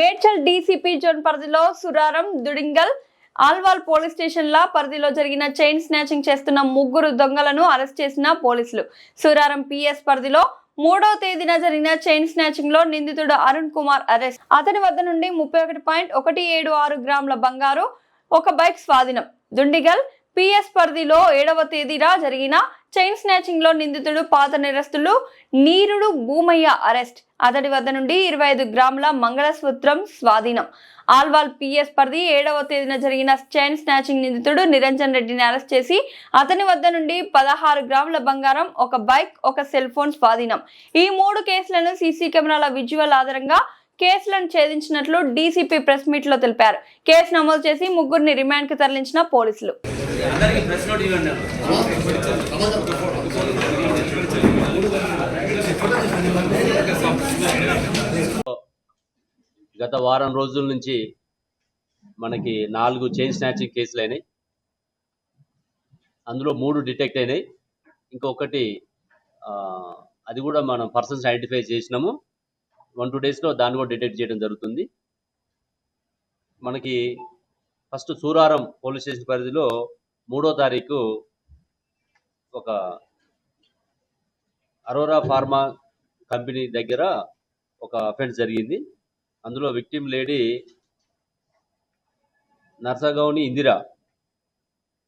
Medchal DCP zone పరిధిలో Suraram దుడింగల్ Alwal police స్టేషన్ల పరిధిలో జరిగిన చైన్ స్నాచింగ్ చేస్తున్న ముగ్గురు దొంగలను అరెస్ట్ చేసిన పోలీసులు. సురారం పిఎస్ పరిధిలో మూడో తేదీన జరిగిన చైన్ స్నాచింగ్లో నిందితుడు అరుణ్ కుమార్ అరెస్ట్. అతని వద్ద నుండి ముప్పై ఒకటి పాయింట్ ఒకటి ఏడు ఆరు గ్రాముల బంగారు ఒక బైక్ స్వాధీనం. దుండిగల్ పిఎస్ పరిధిలో ఏడవ తేదీన జరిగిన చైన్ స్నాచింగ్లో నిందితుడు పాత నేరస్తులు నీరుడు భూమయ్య అరెస్ట్. అతడి వద్ద నుండి ఇరవై ఐదు గ్రాముల మంగళసూత్రం స్వాధీనం. ఆల్వాల్ పిఎస్ పరిధి ఏడవ తేదీన జరిగిన చైన్ స్నాచింగ్ నిందితుడు నిరంజన్ రెడ్డిని అరెస్ట్ చేసి అతని వద్ద నుండి పదహారు గ్రాముల బంగారం ఒక బైక్ ఒక సెల్ ఫోన్ స్వాధీనం. ఈ మూడు కేసులను సీసీ కెమెరాల విజువల్ ఆధారంగా కేసులను ఛేదించినట్లు డీసీపీ ప్రెస్ మీట్లో తెలిపారు. కేసు నమోదు చేసి ముగ్గురిని రిమాండ్కు తరలించిన పోలీసులు. గత వారం రోజుల నుంచి మనకి నాలుగు చైన్ స్నాచింగ్ కేసులు అయినాయి. అందులో మూడు డిటెక్ట్ అయినాయి. ఇంకొకటి ఆ, అది కూడా మనం పర్సన్స్ ఐడెంటిఫై చేసినాము. వన్ టూ డేస్లో దాన్ని కూడా డిటెక్ట్ చేయడం జరుగుతుంది. మనకి ఫస్ట్ సూరారం పోలీస్ స్టేషన్ పరిధిలో మూడో తారీఖు ఒక అరోరా ఫార్మా కంపెనీ దగ్గర ఒక అఫెన్స్ జరిగింది. అందులో విక్టిమ్ లేడీ నర్సగౌని ఇందిరా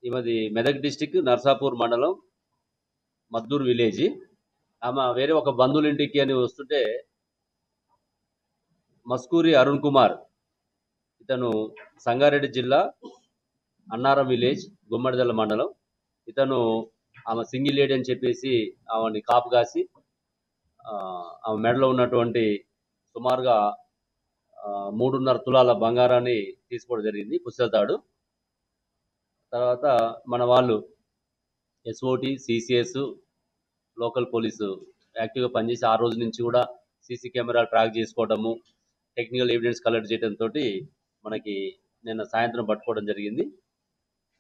ఈమెది మెదక్ డిస్టిక్ నర్సాపూర్ మండలం మద్దూర్ విలేజ్. ఆమె వేరే ఒక బంధువుల ఇంటికి అని వస్తుంటే మస్కూరి అరుణ్ కుమార్. ఇతను సంగారెడ్డి జిల్లా అన్నారం విలేజ్ గుమ్మడిదల మండలం. ఇతను ఆమె సింగిల్ లేడీ అని చెప్పేసి ఆమెని కాపు కాసి ఆమె మెడలో ఉన్నటువంటి సుమారుగా మూడున్నర తులాల బంగారాన్ని తీసుకోవడం జరిగింది పుస్తెలతాడు తర్వాత మన వాళ్ళు ఎస్ఓటి సిసిఎస్ లోకల్ పోలీసు యాక్టివ్గా పనిచేసి ఆ రోజు నుంచి కూడా సీసీ కెమెరా ట్రాక్ చేసుకోవడము టెక్నికల్ ఎవిడెన్స్ కలెక్ట్ చేయడంతో మనకి నిన్న సాయంత్రం పట్టుకోవడం జరిగింది.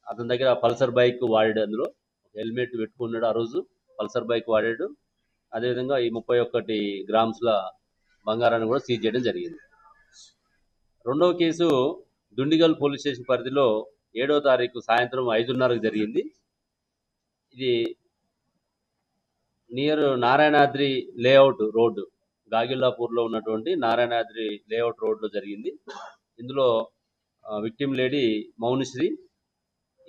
అతని దగ్గర పల్సర్ బైక్ వాడాడు అందులో. హెల్మెట్ పెట్టుకున్నాడు ఆ రోజు. పల్సర్ బైక్ వాడాడు. అదేవిధంగా ఈ ముప్పై ఒక్కటి గ్రామ్స్ల బంగారాన్ని కూడా సీజ్ చేయడం జరిగింది. రెండవ కేసు దుండిగల్ పోలీస్ స్టేషన్ పరిధిలో ఏడవ తారీఖు సాయంత్రం ఐదున్నరకు జరిగింది. ఇది నియర్ నారాయణాద్రి లేఅవుట్ రోడ్డు. గాగిల్లాపూర్లో ఉన్నటువంటి నారాయణాద్రి లేఅవుట్ రోడ్లో జరిగింది. ఇందులో విక్టిమ్ లేడీ మౌనిశ్రీ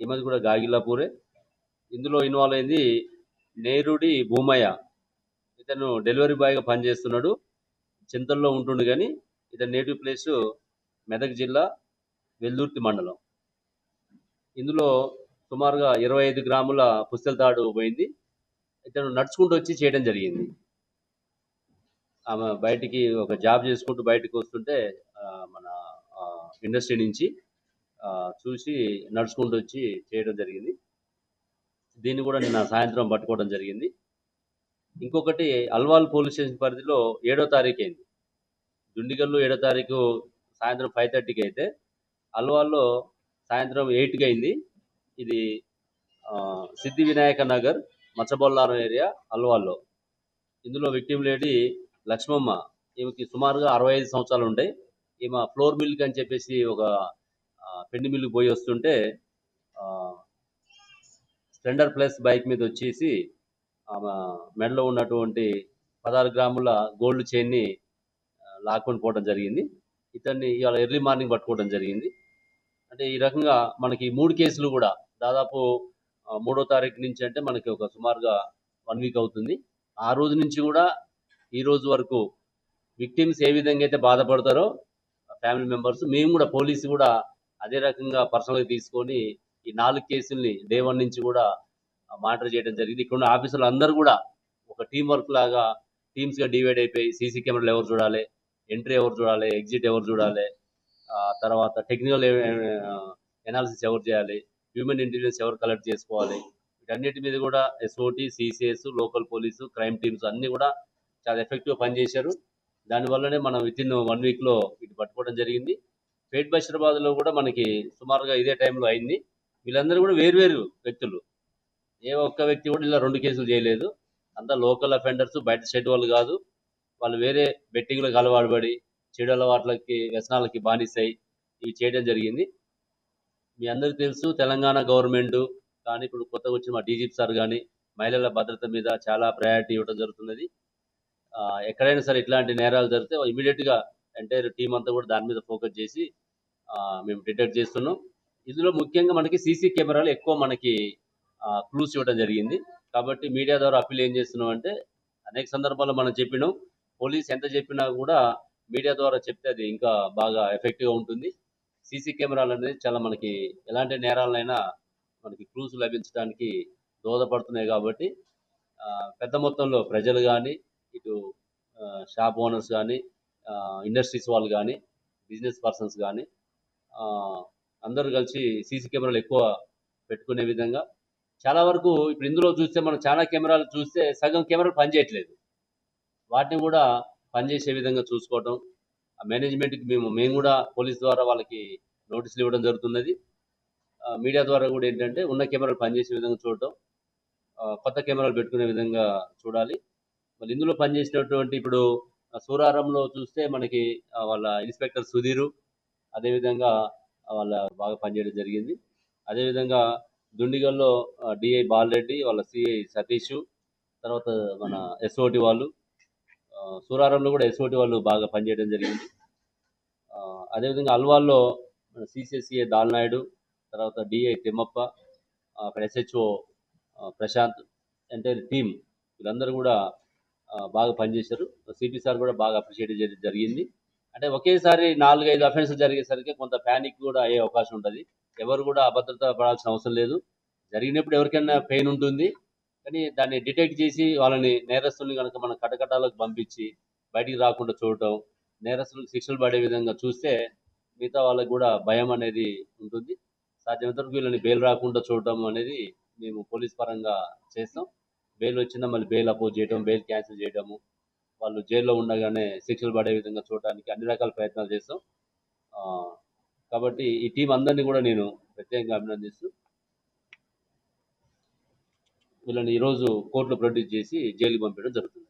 ఈమెది కూడా గాగిల్లాపూరే. ఇందులో ఇన్వాల్వ్ అయింది నేరుడి భూమయ్య. ఇతను డెలివరీ బాయ్గా పనిచేస్తున్నాడు. చింతల్లో ఉంటుండు కానీ ఇతని నేటివ్ ప్లేస్ మెదక్ జిల్లా వెల్దుర్తి మండలం. ఇందులో సుమారుగా ఇరవై ఐదు గ్రాముల పుస్తెల తాడు పోయింది. ఇతను నడుచుకుంటూ వచ్చి చేయడం జరిగింది. ఆమె బయటికి ఒక జాబ్ చేసుకుంటూ బయటకు వస్తుంటే మన ఇండస్ట్రీ నుంచి చూసి నడుచుకుంటూ వచ్చి చేయడం జరిగింది. దీన్ని కూడా నిన్న సాయంత్రం పట్టుకోవడం జరిగింది. ఇంకొకటి అల్వాల్ పోలీస్ స్టేషన్ పరిధిలో ఏడో తారీఖు అయింది. దుండిగల్లో ఏడో తారీఖు సాయంత్రం ఫైవ్ థర్టీకి అయితే అల్వాల్లో సాయంత్రం ఎయిట్కి అయింది. ఇది సిద్ధి వినాయక నగర్ మచ్చబొల్లారం ఏరియా అల్వాల్లో. ఇందులో విక్టిమ్ లేడీ లక్ష్మమ్మ ఈమెకి సుమారుగా అరవై ఐదు సంవత్సరాలు ఉంటాయి ఈమె ఫ్లోర్ మిల్క్ అని చెప్పేసి ఒక పెండి మిల్క్ పోయి వస్తుంటే స్టెండర్ స్ప్లెండర్ ప్లస్ బైక్ మీద వచ్చేసి ఆమె మెడలో ఉన్నటువంటి పదహారు గ్రాముల గోల్డ్ చైన్ని లాక్కొని పోవడం జరిగింది. ఇతన్ని ఇవాళ ఎర్లీ మార్నింగ్ పట్టుకోవడం జరిగింది. అంటే ఈ రకంగా మనకి మూడు కేసులు కూడా దాదాపు మూడో తారీఖు నుంచి అంటే మనకి ఒక సుమారుగా వన్ వీక్ అవుతుంది. ఆ రోజు నుంచి కూడా ఈ రోజు వరకు విక్టిమ్స్ ఏ విధంగా అయితే బాధపడతారో ఫ్యామిలీ మెంబర్స్ మేము కూడా పోలీసు కూడా అదే రకంగా పర్సనల్గా తీసుకొని ఈ నాలుగు కేసుల్ని దేవన్ నుంచి కూడా మానిటర్ చేయడం జరిగింది. ఇక్కడ ఉన్న ఆఫీసర్లు అందరూ కూడా ఒక టీం వర్క్ లాగా టీమ్స్గా డివైడ్ అయిపోయి సీసీ కెమెరాలు ఎవరు చూడాలి ఎంట్రీ ఎవరు చూడాలి ఎగ్జిట్ ఎవరు చూడాలి ఆ తర్వాత టెక్నికల్ ఎనాలిసిస్ ఎవరు చేయాలి హ్యూమన్ ఇంటెలిజెన్స్ ఎవరు కలెక్ట్ చేసుకోవాలి వీటన్నిటి మీద కూడా SOT CCS local police crime teams అన్నీ కూడా చాలా ఎఫెక్టివ్గా పనిచేశారు. దానివల్లనే మనం విత్ ఇన్ వన్ వీక్లో ఇటు పట్టుకోవడం జరిగింది. పేట్ బషీరాబాద్లో కూడా మనకి సుమారుగా ఇదే టైంలో అయింది. వీళ్ళందరూ కూడా వేరువేరు వ్యక్తులు. ఏ ఒక్క వ్యక్తి కూడా ఇలా రెండు కేసులు చేయలేదు. అంతా లోకల్ అఫెండర్స్ బయట స్టేట్ వాళ్ళు కాదు. వాళ్ళు వేరే బెట్టింగ్లకు అలవాటుపడి చెడు అలవాట్లకి వ్యసనాలకి బానిసాయి ఇవి చేయడం జరిగింది. మీ అందరికీ తెలుసు తెలంగాణ గవర్నమెంట్ కానీ ఇప్పుడు కొత్తగా వచ్చిన మా డీజీపీ సార్ కానీ మహిళల భద్రత మీద చాలా ప్రయారిటీ ఇవ్వడం జరుగుతున్నది. ఎక్కడైనా సరే ఇట్లాంటి నేరాలు జరిగితే ఇమీడియట్గా ఎంటైర్ టీం అంతా కూడా దాని మీద ఫోకస్ చేసి మేము డిటెక్ట్ చేస్తున్నాం. ఇందులో ముఖ్యంగా మనకి సీసీ కెమెరాలు ఎక్కువ మనకి క్లూస్ ఇవ్వడం జరిగింది. కాబట్టి మీడియా ద్వారా అప్పీల్ ఏం చేస్తున్నాం అంటే అనేక సందర్భాల్లో మనం చెప్పినాం. పోలీస్ ఎంత చెప్పినా కూడా మీడియా ద్వారా చెప్తే అది ఇంకా బాగా ఎఫెక్టివ్గా ఉంటుంది. సీసీ కెమెరాలు అనేది చాలా మనకి ఎలాంటి నేరాలైనా మనకి క్లూస్ లభించడానికి దోహదపడుతున్నాయి కాబట్టి పెద్ద మొత్తంలో ప్రజలు కానీ ఇటు షాప్ ఓనర్స్ కానీ ఇండస్ట్రీస్ వాళ్ళు కానీ బిజినెస్ పర్సన్స్ కానీ అందరూ కలిసి సీసీ కెమెరాలు ఎక్కువ పెట్టుకునే విధంగా చాలా వరకు ఇప్పుడు ఇందులో చూస్తే మనం చాలా కెమెరాలు చూస్తే సగం కెమెరాలు పనిచేయట్లేదు వాటిని కూడా పనిచేసే విధంగా చూసుకోవటం ఆ మేనేజ్మెంట్కి మేము మేము కూడా పోలీస్ ద్వారా వాళ్ళకి నోటీసులు ఇవ్వడం జరుగుతున్నది. మీడియా ద్వారా కూడా ఏంటంటే ఉన్న కెమెరాలు పనిచేసే విధంగా చూడటం కొత్త కెమెరాలు పెట్టుకునే విధంగా చూడాలి. మరి ఇందులో పనిచేసినటువంటి ఇప్పుడు సూరారంలో చూస్తే మనకి వాళ్ళ ఇన్స్పెక్టర్ సుధీరు అదేవిధంగా వాళ్ళ బాగా పనిచేయడం జరిగింది. అదేవిధంగా దుండిగల్లో డిఐ బాలరెడ్డి వాళ్ళ సిఐ సతీష్ తర్వాత మన ఎస్ఓటి వాళ్ళు సూరారంలో కూడా ఎస్ఓటి వాళ్ళు బాగా పనిచేయడం జరిగింది. అదేవిధంగా అల్వాల్లో సిసిఎస్సిఏ దాల్నాయుడు తర్వాత డిఐ తిమ్మప్ప అక్కడ ఎస్హెచ్ఓ ప్రశాంత్ ఎంటైర్ టీం వీళ్ళందరూ కూడా బాగా పనిచేశారు. సిపి సార్ కూడా బాగా అప్రిషియేట్ చేయడం జరిగింది. అంటే ఒకేసారి నాలుగైదు అఫెన్స్ జరిగేసరికి కొంత ప్యానిక్ కూడా అయ్యే అవకాశం ఉంటుంది. ఎవరు కూడా అభద్రత పడాల్సిన అవసరం లేదు. జరిగినప్పుడు ఎవరికైనా పెయిన్ ఉంటుంది. కానీ దాన్ని డిటెక్ట్ చేసి వాళ్ళని నేరస్తుల్ని కనుక మన కటకటాలకు పంపించి బయటికి రాకుండా చూడటం నేరస్తులకు శిక్షలు పడే విధంగా చూస్తే మిగతా వాళ్ళకి కూడా భయం అనేది ఉంటుంది. సాధ్యమైనంత వీళ్ళని బెయిల్ రాకుండా చూడటం అనేది మేము పోలీస్ పరంగా చేస్తాం. బెయిల్ వచ్చినా మళ్ళీ బెయిల్ అపోజ్ చేయడం బెయిల్ క్యాన్సిల్ చేయడము వాళ్ళు జైల్లో ఉండగానే శిక్షలు పడే విధంగా చూడడానికి అన్ని రకాల ప్రయత్నాలు చేస్తాం. కాబట్టి ఈ టీం అందరినీ కూడా నేను ప్రత్యేకంగా అభినందిస్తూ వీళ్ళని ఈరోజు కోర్టులో ప్రొడ్యూస్ చేసి జైలుకి పంపించడం జరుగుతుంది.